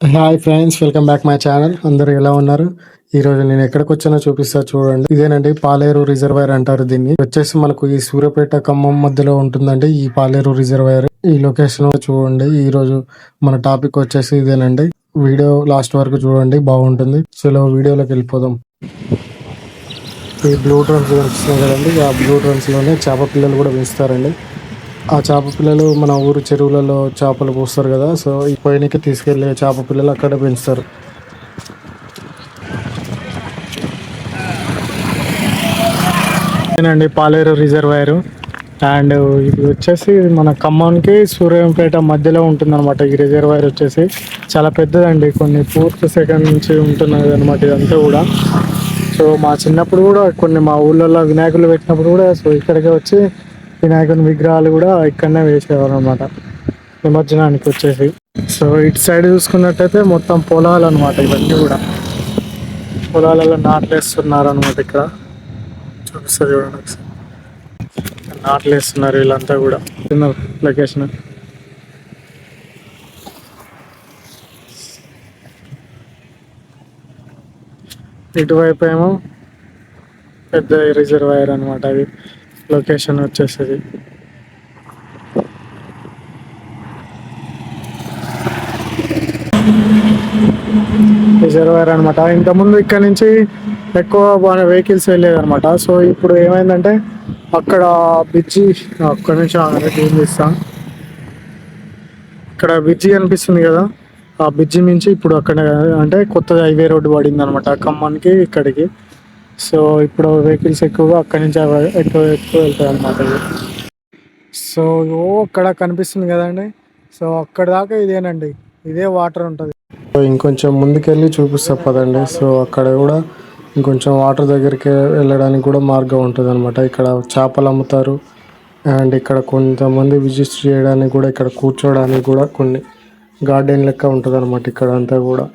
Hi friends welcome back my channel అందరూ ఎలా ఉన్నారు? ఈ రోజు నేను ఎక్కడికి వచ్చానో చూపిస్తా చూడండి. ఇదేనండి పాలేరు రిజర్వాయర్ అంటారు దీన్ని. వచ్చేసి మనకు ఈ సూర్యపేట ఖమ్మం మధ్యలో ఉంటుందండి ఈ పాలేరు రిజర్వాయర్. ఈ లొకేషన్ చూడండి. ఈ రోజు మన టాపిక్ వచ్చేసి ఇదేనండి. వీడియో లాస్ట్ వరకు చూడండి బాగుంటుంది. సో వీడియోలోకి వెళ్ళిపోదాం. ఈ బ్లూ డ్రమ్స్ కనిపిస్తున్నాయి కదండి. ఆ బ్లూ డ్రమ్స్లోనే చేప పిల్లలు కూడా పెంచుతారండి. ఆ చేప పిల్లలు మన ఊరు చెరువులలో చేపలు పోస్తారు కదా సో ఈ పైనకి తీసుకెళ్ళే చేప పిల్లలు అక్కడ పెంచుతారు. ఇదేనండి పాలేరు రిజర్వాయర్. అండ్ ఇది వచ్చేసి మన ఖమ్మానికి సూర్యంపేట మధ్యలో ఉంటుందన్నమాట. ఈ రిజర్వాయర్ వచ్చేసి చాలా పెద్దదండి. కొన్ని పూర్తి సెకండ్ నుంచి ఉంటున్నది అనమాట ఇదంతా కూడా. సో మా చిన్నప్పుడు కూడా కొన్ని మా ఊళ్ళల్లో వినాయకులు పెట్టినప్పుడు కూడా సో ఇక్కడికి వచ్చి వినాయకుని విగ్రహాలు కూడా ఇక్కడనే వేసేవారు అనమాట నిమజ్జనానికి వచ్చేసి. సో ఇటు సైడ్ చూసుకున్నట్టయితే మొత్తం పొలాలు అనమాట ఇవన్నీ కూడా. పొలాలలో నాట్లేస్తున్నారు అనమాట ఇక్కడ. చూపిస్తారు చూడండి ఒకసారి. నాట్లేస్తున్నారు వీళ్ళంతా కూడా. చిన్న లొకేషన్. ఇటువైపు ఏమో పెద్ద రిజర్వాయర్ అనమాట అది. లొకేషన్ వచ్చేసేది రిజర్వాయర్ అనమాట ఇంతకుముందు ఇక్కడ నుంచి ఎక్కువ వెహికల్స్ వెళ్ళేది అనమాట సో ఇప్పుడు ఏమైందంటే అక్కడ బ్రిడ్జి ఒక్క నుంచి ఏం చేస్తాం? ఇక్కడ బ్రిడ్జి అనిపిస్తుంది కదా. ఆ బ్రిడ్జి నుంచి ఇప్పుడు అక్కడ అంటే కొత్త హైవే రోడ్డు పడింది అనమాట ఖమ్మానికి ఇక్కడికి. సో ఇప్పుడు వెహికల్స్ ఎక్కువగా అక్కడి నుంచి ఎక్కువ ఎక్కువ వెళ్తాయి అనమాట సో ఓ అక్కడ కనిపిస్తుంది కదండి. సో అక్కడ దాకా ఇదేనండి. ఇదే వాటర్ ఉంటుంది. ఇంకొంచెం ముందుకెళ్ళి చూపిస్తా పదండి. సో అక్కడ కూడా ఇంకొంచెం వాటర్ దగ్గరికి వెళ్ళడానికి కూడా మార్గం ఉంటుంది అనమాట ఇక్కడ చేపలు అమ్ముతారు. అండ్ ఇక్కడ కొంతమంది విజిట్ చేయడానికి కూడా ఇక్కడ కూర్చోడానికి కూడా కొన్ని గార్డెన్ లెక్క ఉంటుంది అనమాట ఇక్కడ అంతా కూడా.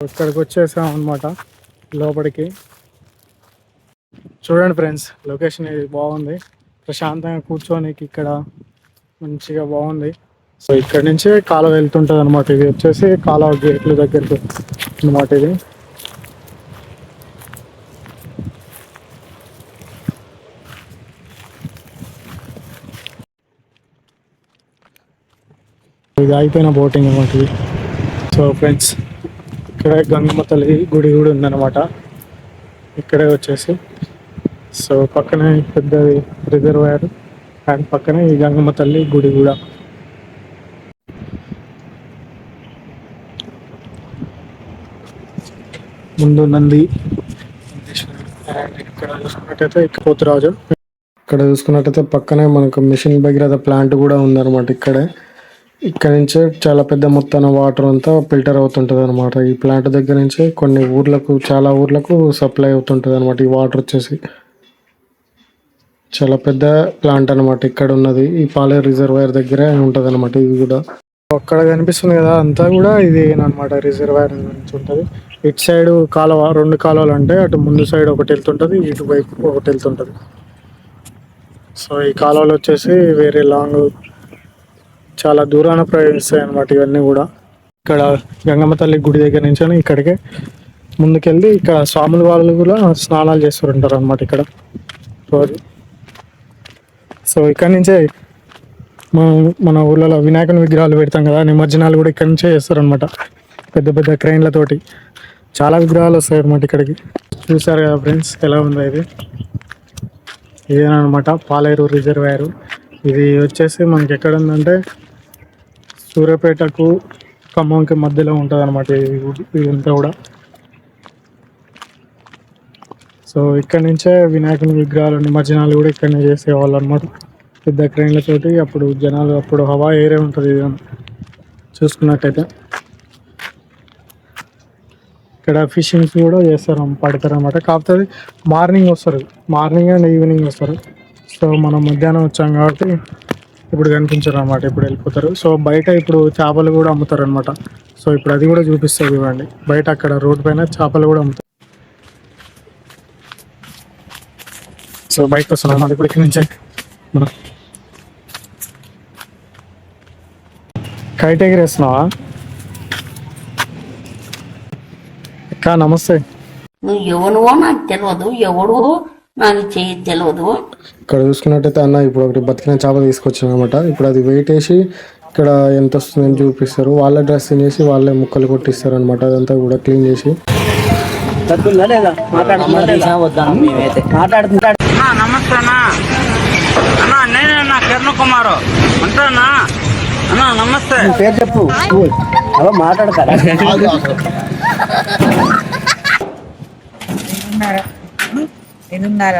ఇక్కడికి వచ్చేసాం అనమాట లోపలికి. చూడండి ఫ్రెండ్స్ లొకేషన్ ఇది బాగుంది. ప్రశాంతంగా కూర్చోనికి ఇక్కడ మంచిగా బాగుంది. సో ఇక్కడ నుంచే కాలువ వెళ్తుంటుంది అనమాట ఇది. వచ్చేసి కాలువ గేట్ల దగ్గరికి అనమాట ఇది. ఇది అయిపోయిన బోటింగ్ అనమాట ఇది. సో ఫ్రెండ్స్ ఇక్కడ గంగమ్మ తల్లి గుడి కూడా ఉందన్నమాట. ఇక్కడే వచ్చేసి సో పక్కనే పెద్దది రిజర్వాయర్ అండ్ పక్కనే ఈ గంగమ్మ తల్లి గుడి కూడా. ముందు నంది. ఇక్కడ చూసుకున్నట్టయితే ఇక్కడ పోతురాజు ఇక్కడ చూసుకున్నట్టయితే పక్కనే మనకు మిషన్ భగీరథ ప్లాంట్ కూడా ఉందన్నమాట ఇక్కడే. ఇక్కడ నుంచే చాలా పెద్ద మొత్తాన వాటర్ అంతా ఫిల్టర్ అవుతుంటది అనమాట ఈ ప్లాంట్ దగ్గర నుంచే కొన్ని ఊర్లకు చాలా ఊర్లకు సప్లై అవుతుంటది అనమాట ఈ వాటర్ వచ్చేసి. చాలా పెద్ద ప్లాంట్ అనమాట ఇక్కడ ఉన్నది. ఈ పాలే రిజర్వాయర్ దగ్గరే ఉంటది అనమాట ఇది కూడా. అక్కడ కనిపిస్తుంది కదా అంతా కూడా ఇది అనమాట రిజర్వాయర్ నుంచి ఉంటది. ఇటు సైడ్ కాలువ రెండు కాలువలు అంటే అటు ముందు సైడ్ ఒకటి వెళ్తుంటది ఇటు వైపు ఒకటి వెళ్తుంటది. సో ఈ కాలువలు వచ్చేసి వేరే లాంగ్ చాలా దూరాన ప్రయాణిస్తాయి అనమాట ఇవన్నీ కూడా. ఇక్కడ గంగమ్మ తల్లి గుడి దగ్గర నుంచి ఇక్కడికే ముందుకెళ్ళి ఇక్కడ స్వాముల వాళ్ళు కూడా స్నానాలు చేస్తుంటారు అనమాట ఇక్కడ. రోజు సో ఇక్కడ నుంచే మన మన ఊళ్ళలో వినాయకుని విగ్రహాలు పెడతాం కదా నిమజ్జనాలు కూడా ఇక్కడ నుంచే చేస్తారనమాట పెద్ద పెద్ద క్రెయిన్లతోటి చాలా విగ్రహాలు వస్తాయి అనమాట ఇక్కడికి. చూసారు కదా ఫ్రెండ్స్ ఎలా ఉందో ఇది. ఇదేనమాట పాలేరు రిజర్వాయర్. ఇది వచ్చేసి మనకి ఎక్కడ ఉందంటే సూర్యాపేటకు ఖమ్మంకి మధ్యలో ఉంటుంది అనమాట ఇదంతా కూడా. సో ఇక్కడ నుంచే వినాయకుని విగ్రహాలు నిమజ్జనాలు కూడా ఇక్కడనే చేసేవాళ్ళు అనమాట పెద్ద క్రెయిన్లతోటి అప్పుడు జనాలు అప్పుడు హవా ఏరే ఉంటుంది చూసుకున్నట్టయితే. ఇక్కడ ఫిషింగ్స్ కూడా చేస్తారు పడతారు అనమాట కాకపోతే మార్నింగ్ వస్తారు. మార్నింగ్ అండ్ ఈవినింగ్ వస్తారు. సో మనం మధ్యాహ్నం వచ్చాం కాబట్టి ఇప్పుడు కనిపించరు అనమాట ఇప్పుడు వెళ్ళిపోతారు. సో బయట ఇప్పుడు చేపలు కూడా అమ్ముతారు అనమాట సో ఇప్పుడు అది కూడా చూపిస్తుంది ఇవ్వండి బయట అక్కడ రోడ్ పైన చేపలు కూడా అమ్ముతారు. సో బయటకు వస్తున్నాం. అన్నమాట ఇప్పుడు ఇక్కడి నుంచే కైట్ ఎగిరేస్తున్నావా అక్క నమస్తే. నువ్వు ఎవనువో నాకు తెలియదు ఎవడు నాకు చేయి తెలియదు ఇక్కడ చూసుకున్నట్టయితే అన్న ఇప్పుడు ఒకటి బతికిన చేప తీసుకొచ్చాను అనమాట ఇప్పుడు అది వెయిట్ వేసి ఇక్కడ ఎంత వస్తుందని చూపిస్తారు. వాళ్ళ డ్రెస్ తినేసి వాళ్ళే ముక్కలు కొట్టిస్తారు అనమాట అదంతా కూడా క్లీన్ చేసి. నమస్తే అన్నా. అన్నా నేనే అన్నా కిరణ్ కుమార్. ఉంటానా అన్నా నమస్తే. పేరు చెప్పు. అవ మాట్లాడతారా ఎన్నున్నర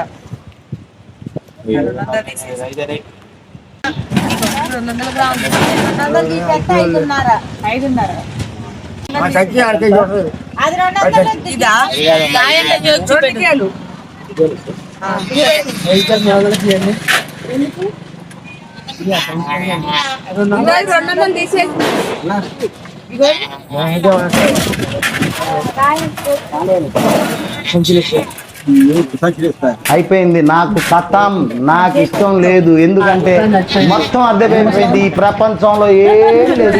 ఐదున్నర. ఇదా రొట్టెలు రెండు వందలు తీసేసి అయిపోయింది. నాకు కథం నాకు ఇష్టం లేదు. ఎందుకంటే మొత్తం అర్థమైపోయింది. ఈ ప్రపంచంలో ఏం లేదు.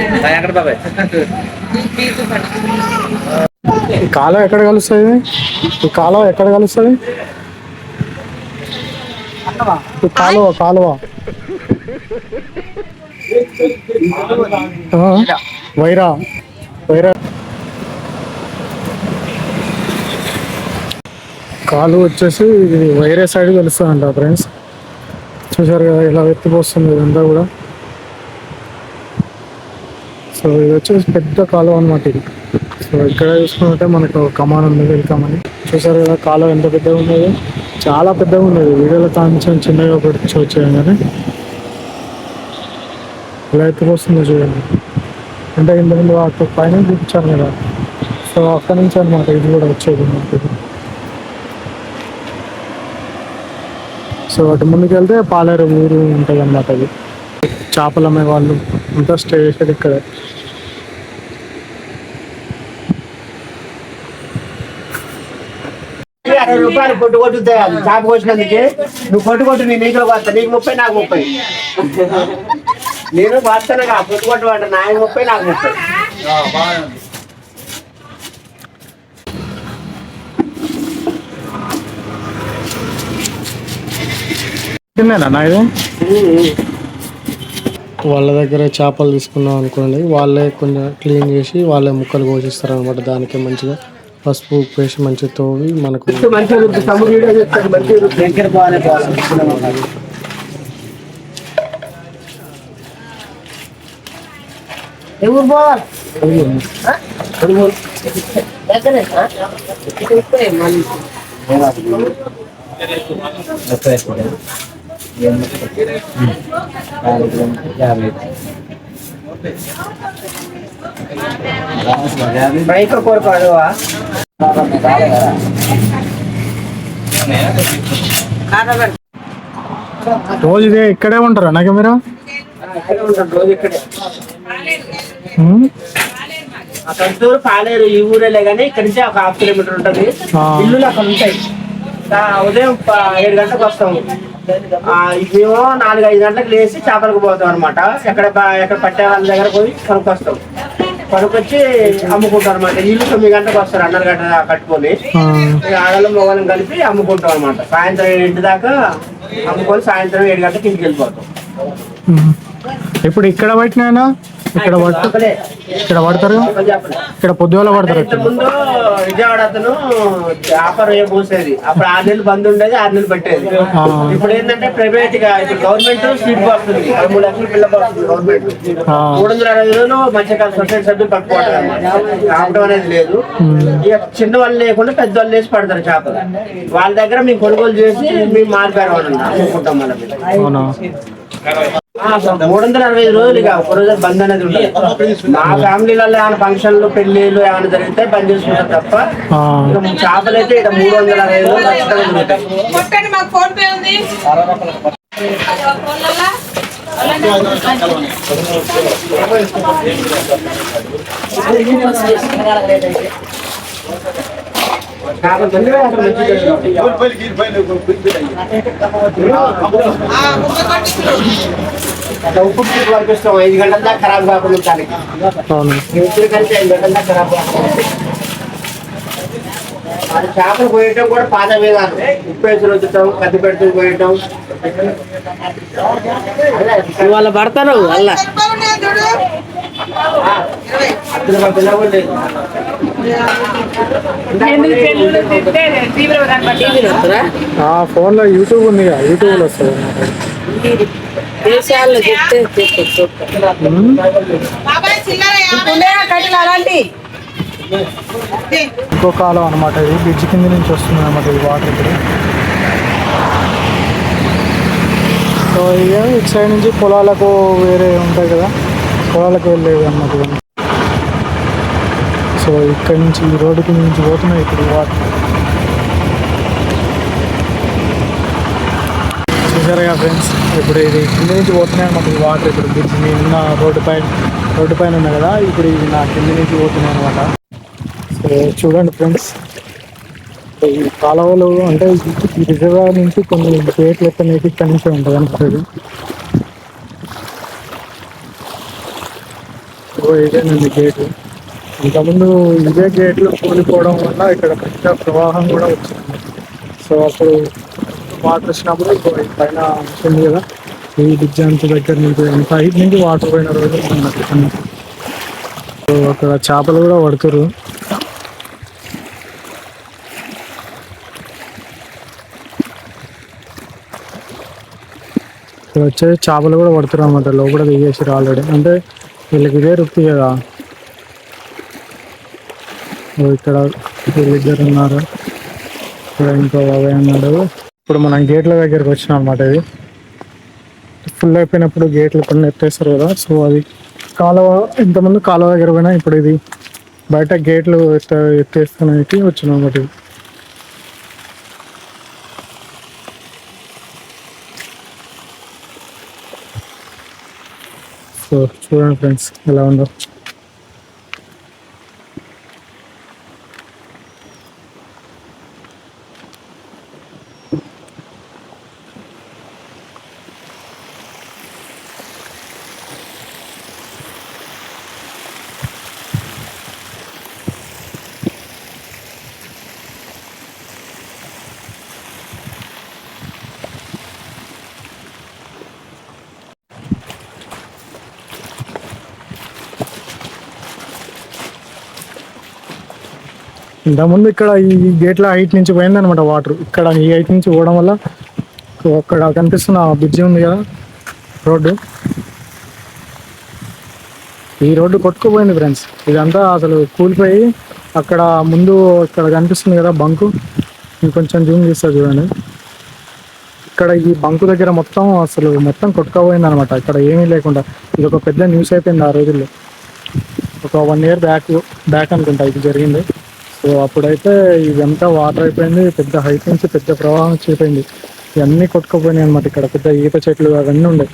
ఈ కాలం ఎక్కడ కలుస్తుంది? ఈ కాలం ఎక్కడ కలుస్తుంది? ఈ కాలువ కాలువ. వైరా. వైరా. కాలు వచ్చేసి ఇది వైరే సైడ్ కలుస్తుందంట ఫ్రెండ్స్ చూసారు కదా ఇలా ఎత్తిపోస్తుంది ఇదంతా కూడా. సో ఇది వచ్చేసి పెద్ద కాలువ అనమాట ఇది. సో ఇక్కడ చూసుకుంటే మనకు కమాన్ ఉంది వెళ్తామని చూసారు కదా కాలువ ఎంత పెద్దగా ఉండేది చాలా పెద్దగా ఉన్నది. వీడియోలో తాను చిన్నగా పెట్టి చూసాను కానీ. లైట్ ఎత్తుకొస్తుందో చూడండి. అంటే ఇంతకుముందు అటు పైన చూపించాను కదా. సో అక్కడి నుంచి అనమాట ఇది కూడా వచ్చేది మనకి. సో అటు ముందుకు వెళ్తే పాలేరు ఊరు ఉంటుంది అన్నమాట అది. చేపలు అమ్మే వాళ్ళు అంతా స్టే చేసేది ఇక్కడ. అరవై రూపాయలు కొట్టు కొట్టు చేప కోసినందుకే నువ్వు పొట్టు కొట్టు నీ నీకు వస్తా. నీకు ముప్పై నాకు ముప్పై. నేను కొట్టు కొట్టు అంట నాకు ముప్పై నాకు ముప్పై. వాళ్ళ దగ్గర చేపలు తీసుకున్నాం అనుకోండి వాళ్ళే కొంచెం క్లీన్ చేసి వాళ్ళే ముక్కలు కోసిస్తారు అనమాట దానికి మంచిగా పసుపు ఉప్పు వేసి మంచిగా తోవి మనకు దగ్గర ఎవరు పోవాలి? రోజు ఇదే ఇక్కడే ఉంటారా? నాకు మీరు రోజు ఇక్కడే. కంటూరు పాలేరు ఈ ఊరేలే కానీ ఇక్కడి నుంచి ఒక హాఫ్ కిలోమీటర్ ఉంటది. ఇల్లులు అక్కడ ఉంటాయి. ఉదయం ఏడు గంటలకు వస్తాము మేము నాలుగు ఐదు గంటలకు లేచి చేపలకు పోతాం అనమాట ఎక్కడ ఎక్కడ పట్టే వాళ్ళ దగ్గర పోయి కొనుక్కొస్తాం కొనుక్కొచ్చి అమ్ముకుంటాం అనమాట ఇల్లు తొమ్మిది గంటలకు వస్తారు అన్నర గంట కట్టుకొని. ఆ, ఇక ఆడలం మొగలం కలిపి అమ్ముకుంటాం అనమాట సాయంత్రం ఏడింటి దాకా అమ్ముకొని సాయంత్రం ఏడు గంటలకు ఇంటికి వెళ్ళిపోతాం. ఇప్పుడు ఇక్కడ పట్టినాయనా ఇక్కడ ఇక్కడ పడతారు ఇక్కడ పొద్దుగాల పడతారు ముందు విజయవాడ అతను ఏ పోసేది. అప్పుడు ఆరు నెలలు బంద్ ఉండేది ఆరు నెలలు పెట్టేది. ఇప్పుడు ఏంటంటే ప్రైవేట్గా ఇప్పుడు గవర్నమెంట్ సీట్ పోస్తుంది మూడు లక్షలు పిల్ల పోస్తుంది గవర్నమెంట్. మూడు వందల అరవై రోజులు మంచిగా సొసైటీ సభ్యులు పట్టుకోవడం ఆపడం అనేది లేదు. ఇక చిన్న వాళ్ళు లేకుండా పెద్ద వాళ్ళు వేసి పడతారు చేపలు. వాళ్ళ దగ్గర మేము కొనుగోలు చేసి మేము మారిపోయారు అమ్ముకుంటాం మనం మూడు వందల అరవై ఐదు రోజులు ఇక ఒక రోజు బంద్ అనేది ఉండదు మా ఫ్యామిలీలలో ఏమైనా ఫంక్షన్లు పెళ్ళిళ్ళు ఏమైనా జరిగితే బంద్ చేసుకుంటారు తప్ప ఆ, ఇక చేపలు అయితే ఇక మూడు వందల అరవై ఐదు రోజులు ఖచ్చితంగా దొరుకుతాయి. ఉప్పు పంపిస్తాం ఐదు గంటల దాకా ఖరాబ్ కాకుండా ఉంటానికి కలిసి ఐదు గంటల దాకా ఖరాబ్ కాకుండా అది చేపలు పోయటం కూడా పాత విధానం ఉప్పు వేసి రుద్దటం కత్తి పెడుతూ పోయటం. వాళ్ళ పడతారు అలా ఆ ఫోన్లో యూట్యూబ్ ఉంది యూట్యూబ్లో వస్తుంది. అన్నమాట. దేశాల్లో చెప్తే ఇంకో కాలం అనమాట ఇది. బ్రిడ్జ్ కింద నుంచి వస్తుంది అనమాట ఈ వాటర్ ఇప్పుడు. సో ఇక ఇటు సైడ్ నుంచి పొలాలకు వేరే ఉంటాయి కదా. పొలాలకు వెళ్ళేవి అన్నమాట సో ఇక్కడ నుంచి ఈ రోడ్డు నుంచి పోతున్నాయి ఇప్పుడు వాటర్. చూసారుగా ఫ్రెండ్స్ ఇప్పుడు ఇది కింద నుంచి పోతున్నాయి అన్నమాట ఈ వాటర్. ఇప్పుడు బ్రిడ్జ్ నిన్న ఉన్న రోడ్డు పైన రోడ్డు పైన ఉన్నాయి కదా ఇప్పుడు ఇది నా కింద నుంచి పోతున్నాయి అనమాట సో చూడండి ఫ్రెండ్స్ ఈ కాలువలు అంటే ఈ రిజర్వాయర్ నుంచి కొన్ని గేట్లు ఎక్కడ నీటి ఇక్కడ నుంచి ఉంటుంది అనుకుంటుంది ఓ ఇదేనండి గేట్ ఇంతకుముందు ఇదే గేట్లు కూలిపోవడం వల్ల ఇక్కడ పెద్ద ప్రవాహం కూడా వచ్చింది. సో అప్పుడు వాటర్ వచ్చినప్పుడు పైన వచ్చింది కదా ఈ బ్రిడ్జ్ అంత దగ్గర నుంచి అంత హైట్ నుంచి వాటర్ పోయిన రోజు సో అక్కడ చేపలు కూడా పడుతురు ఇక్కడ వచ్చే చేపలు కూడా పడుతురు అన్నమాట లోపల దిగేసారు ఆల్రెడీ అంటే వీళ్ళకి ఇదే వృత్తి కదా? ఇక్కడ వీళ్ళిద్దరు ఉన్నారు ఇక్కడ ఇంకో బాబాయ్ ఉన్నాడు. ఇప్పుడు మనం గేట్ల దగ్గరకు వచ్చినాం అనమాట ఇది. ఫుల్ అయిపోయినప్పుడు గేట్లు కొన్ని ఎత్తేస్తారు కదా. సో అది కాలువ ఇంతమంది కాలువ దగ్గర పోయినా ఇప్పుడు ఇది బయట గేట్లు ఎత్త ఎత్తేస్తున్నాయి వచ్చినాం అనమాట ఇది. సో చూడండి ఫ్రెండ్స్ ఎలా ఉందో ఇంతకుముందు ఇక్కడ ఈ గేట్ల హైట్ నుంచి పోయింది అనమాట వాటర్ ఇక్కడ ఈ హైట్ నుంచి పోవడం వల్ల అక్కడ కనిపిస్తున్న బ్రిడ్జి ఉంది కదా రోడ్డు. ఈ రోడ్డు కొట్టుకుపోయింది ఫ్రెండ్స్ ఇదంతా అసలు కూలిపోయి అక్కడ ముందు ఇక్కడ కనిపిస్తుంది కదా బంకు. ఇంకొంచెం జూమ్ చేస్తా చూడండి. ఇక్కడ ఈ బంకు దగ్గర మొత్తం అసలు మొత్తం కొట్టుకుపోయింది అనమాట ఇక్కడ ఏమీ లేకుండా. ఇది ఒక పెద్ద న్యూస్ అయిపోయింది ఆ రోజుల్లో. ఒక వన్ ఇయర్ బ్యాక్ బ్యాక్ అనుకుంటా ఇది జరిగింది. సో అప్పుడైతే ఇదంతా వాటర్ అయిపోయింది పెద్ద హైట్ నుంచి పెద్ద ప్రవాహం వచ్చేపోయింది ఇవన్నీ కొట్టుకుపోయినాయి అనమాట ఇక్కడ పెద్ద ఈత చెట్లు అవన్నీ ఉండే.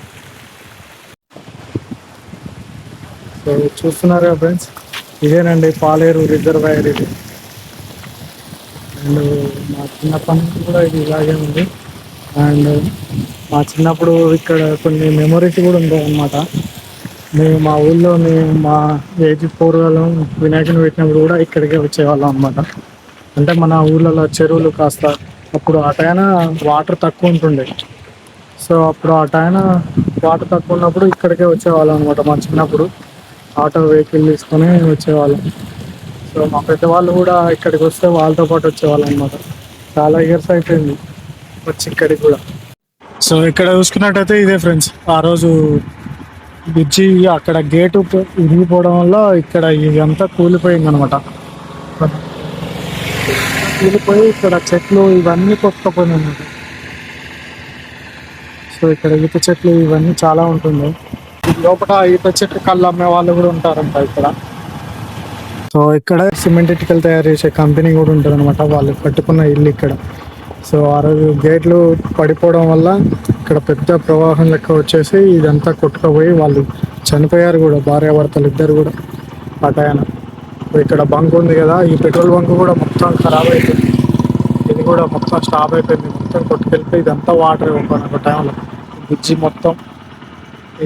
సో చూస్తున్నారు కదా ఫ్రెండ్స్ ఇదేనండి పాలేరు రిజర్వాయర్ ఇది. అండ్ మా చిన్నప్పటి నుంచి కూడా ఇది ఇలాగే ఉంది. అండ్ మా చిన్నప్పుడు ఇక్కడ కొన్ని మెమొరీస్ కూడా ఉంటాయి అన్నమాట మేము మా ఊళ్ళో మేము మా ఏజ్ ఫోర్ వాళ్ళం. వినాయకుని పెట్టినప్పుడు కూడా ఇక్కడికే వచ్చేవాళ్ళం అనమాట అంటే మన ఊళ్ళలో చెరువులు కాస్త అప్పుడు ఆ వాటర్ తక్కువ ఉంటుండే. సో అప్పుడు ఆ వాటర్ తక్కువ ఉన్నప్పుడు ఇక్కడికే వచ్చేవాళ్ళం అనమాట మా చిన్నప్పుడు. ఆటో వెహికల్ తీసుకొని వచ్చేవాళ్ళం. సో మా పెద్దవాళ్ళు కూడా ఇక్కడికి వస్తే వాళ్ళతో పాటు వచ్చేవాళ్ళం అనమాట చాలా ఇయర్స్ అయిపోయింది. వచ్చి ఇక్కడికి కూడా. సో ఇక్కడ చూసుకున్నట్టయితే ఇదే ఫ్రెండ్స్. ఆ రోజు బ్రిడ్జి అక్కడ గేటు విరిగిపోవడం వల్ల ఇక్కడ ఇదంతా కూలిపోయింది అనమాట కూలిపోయి ఇక్కడ చెట్లు ఇవన్నీ కొట్టుకుపోయినాయి. అనమాట సో ఇక్కడ ఈత చెట్లు ఇవన్నీ చాలా ఉంటుంది ఈ లోపల ఈత చెట్లు కళ్ళు అమ్మే వాళ్ళు కూడా ఉంటారంట ఇక్కడ. సో ఇక్కడ సిమెంట్ ఇటుకలు తయారు చేసే కంపెనీ కూడా ఉంటుంది అనమాట వాళ్ళు కట్టుకున్న ఇల్లు ఇక్కడ. సో ఆ రోజు గేట్లు పడిపోవడం వల్ల ఇక్కడ పెద్ద ప్రవాహం లెక్క వచ్చేసి ఇదంతా కొట్టుకుపోయి వాళ్ళు చనిపోయారు కూడా భార్యాభర్తలు ఇద్దరు కూడా ఆ టైం ఇక్కడ బంక్ ఉంది కదా ఈ పెట్రోల్ బంక్ కూడా మొత్తం ఖరాబ్ అయిపోయింది. ఇది కూడా మొత్తం స్టాప్ అయిపోయింది మొత్తం కొట్టుకెళ్ళిపోయి ఇదంతా వాటర్ ఒక టైంలో బ్రిడ్జి మొత్తం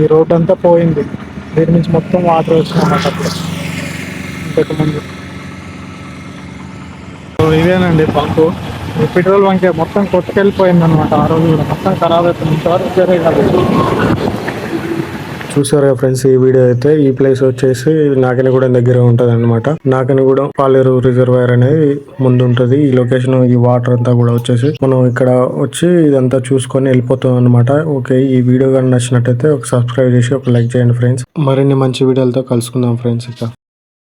ఈ రోడ్ అంతా పోయింది. దీని నుంచి మొత్తం వాటర్ వచ్చిందన్నమాట అప్పుడు. ఇంతకుముందు సో ఇదేనండి బంకు? పెట్రోల్ బంక్ మొత్తం కొట్టుకెళ్ళిపోయింది అనమాట ఆ రోజు కూడా. మొత్తం ఖరాబ్ అయిపోయింది. ఇంతవరకు కాదు. చూసారా ఫ్రెండ్స్ ఈ వీడియో అయితే ఈ ప్లేస్ వచ్చేసి నాకనిగూడెం దగ్గర ఉంటది అనమాట నాకనిగూడెం పాలేరు రిజర్వాయర్ అనేది ముందు ఉంటది ఈ లొకేషన్ ఈ వాటర్ అంతా కూడా వచ్చేసి మనం ఇక్కడ వచ్చి ఇదంతా చూసుకొని వెళ్ళిపోతాం అనమాట ఓకే ఈ వీడియో కానీ నచ్చినట్టయితే ఒక సబ్స్క్రైబ్ చేసి ఒక లైక్ చేయండి ఫ్రెండ్స్. మరిన్ని మంచి వీడియోలతో కలుసుకుందాం ఫ్రెండ్స్ ఇక.